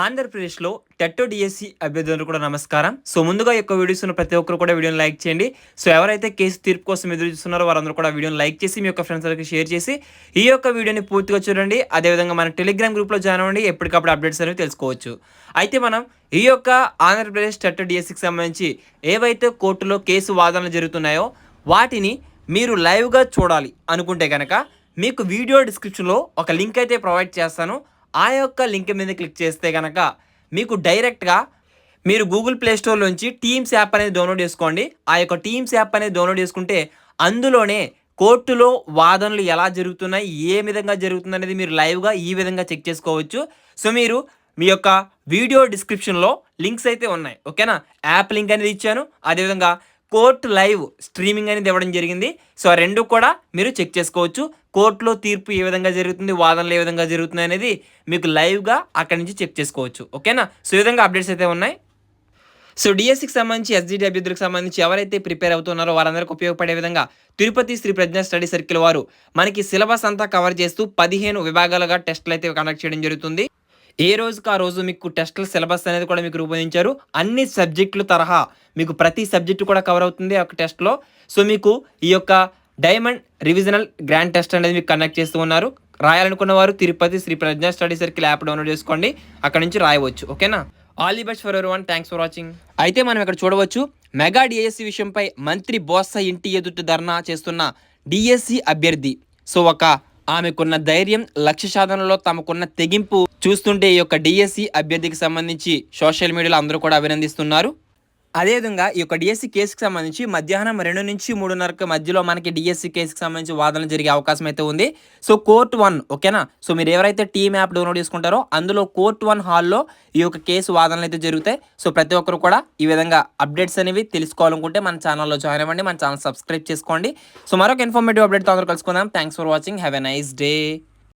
ఆంధ్రప్రదేశ్లో టెట్టో డిఎస్సి అభ్యర్థులకు కూడా నమస్కారం. సో ముందుగా యొక్క వీడియోస్ ఉన్న ప్రతి ఒక్కరు కూడా వీడియోని లైక్ చేయండి. సో ఎవరైతే కేసు తీర్పు కోసం ఎదురు చూస్తున్నారో వారందరూ కూడా వీడియోని లైక్ చేసి మీ యొక్క ఫ్రెండ్స్కి షేర్ చేసి ఈ యొక్క వీడియోని పూర్తిగా చూడండి. అదేవిధంగా మన టెలిగ్రామ్ గ్రూప్లో జాయిన్ అవ్వండి. ఎప్పటికప్పుడు అప్డేట్స్ అనేవి తెలుసుకోవచ్చు. అయితే మనం ఈ యొక్క ఆంధ్రప్రదేశ్ టెట్టో డిఎస్సికి సంబంధించి ఏవైతే కోర్టులో కేసు వాదనలు జరుగుతున్నాయో వాటిని మీరు లైవ్గా చూడాలి అనుకుంటే కనుక మీకు వీడియో డిస్క్రిప్షన్లో ఒక లింక్ అయితే ప్రొవైడ్ చేస్తాను. ఆ యొక్క లింక్ మీద క్లిక్ చేస్తే కనుక మీకు డైరెక్ట్గా మీరు గూగుల్ ప్లే స్టోర్ నుంచి టీమ్స్ యాప్ అనేది డౌన్లోడ్ చేసుకోండి. ఆ యొక్క టీమ్స్ యాప్ అనేది డౌన్లోడ్ చేసుకుంటే అందులోనే కోర్టులో వాదనలు ఎలా జరుగుతున్నాయి ఏ విధంగా జరుగుతుంది అనేది మీరు లైవ్గా ఈ విధంగా చెక్ చేసుకోవచ్చు. సో మీరు మీ యొక్క వీడియో డిస్క్రిప్షన్లో లింక్స్ అయితే ఉన్నాయి. ఓకేనా? యాప్ లింక్ అనేది ఇచ్చాను. అదేవిధంగా కోర్ట్ లైవ్ స్ట్రీమింగ్ అనేది ఇవ్వడం జరిగింది. సో ఆ రెండు కూడా మీరు చెక్ చేసుకోవచ్చు. కోర్టులో తీర్పు ఏ విధంగా జరుగుతుంది వాదనలు ఏ విధంగా జరుగుతుంది అనేది మీకు లైవ్గా అక్కడి నుంచి చెక్ చేసుకోవచ్చు. ఓకేనా? సో ఈ విధంగా అప్డేట్స్ అయితే ఉన్నాయి. సో డిఎస్సికి సంబంధించి ఎస్జిడి అభ్యర్థులకు సంబంధించి ఎవరైతే ప్రిపేర్ అవుతున్నారో వారందరికీ ఉపయోగపడే విధంగా తిరుపతి శ్రీ ప్రజ్ఞా స్టడీ సర్కిల్ వారు మనకి సిలబస్ అంతా కవర్ చేస్తూ పదిహేను విభాగాలుగా టెస్టులు అయితే కండక్ట్ చేయడం జరుగుతుంది. ఏ రోజుకి ఆ రోజు మీకు టెస్ట్ల సిలబస్ అనేది కూడా మీకు రూపొందించారు? అన్ని సబ్జెక్టులు తరహా మీకు ప్రతి సబ్జెక్టు కూడా కవర్ అవుతుంది ఆ టెస్ట్లో. సో మీకు ఈ యొక్క డైమండ్ రివిజనల్ గ్రాండ్ టెస్ట్ అనేది మీకు కండక్ట్ చేస్తూ ఉన్నారు. రాయాలనుకున్న వారు Tirupati Shri Pragna study circle app download చేసుకోండి. అక్కడ నుంచి రాయవచ్చు. ఓకేనా? All the best for every one thanks for watching అయితే మనం ఇక్కడ చూడవచ్చు మెగా డిఎస్సి విషయంపై మంత్రి బోస ఇంటి ఎదుట ధర్నా చేస్తున్న డిఎస్సి అభ్యర్థి. సో ఒక ఆమెకున్న ధైర్యం లక్ష్య సాధనలో తమకున్న తెగింపు చూస్తుంటే ఈ యొక్క డిఎస్సి అభ్యర్థికి సంబంధించి సోషల్ మీడియాలో అందరూ కూడా అభినందిస్తున్నారు. అదేవిధంగా ఈ యొక్క డిఎస్సి కేసుకి సంబంధించి మధ్యాహ్నం రెండు నుంచి మూడున్నరకు మధ్యలో మనకి డిఎస్సి కేసుకి సంబంధించి వాదనలు జరిగే అవకాశం అయితే ఉంది. సో కోర్ట్ వన్ ఓకేనా? సో మీరు ఎవరైతే టీమ్ యాప్ డౌన్లోడ్ చేసుకుంటారో అందులో కోర్ట్ వన్ హాల్లో ఈ యొక్క కేసు వాదనలు అయితే జరుగుతాయి. సో ప్రతి ఒక్కరు కూడా ఈ విధంగా అప్డేట్స్ అనేవి తెలుసుకోవాలనుకుంటే మన ఛానల్లో జాయిన్ అవ్వండి మన ఛానల్ సబ్స్క్రైబ్ చేసుకోండి. సో మరొక ఇన్ఫర్మేటివ్ అప్డేట్ తొందరగా కలుసుకుందాం. Thanks for watching have a nice day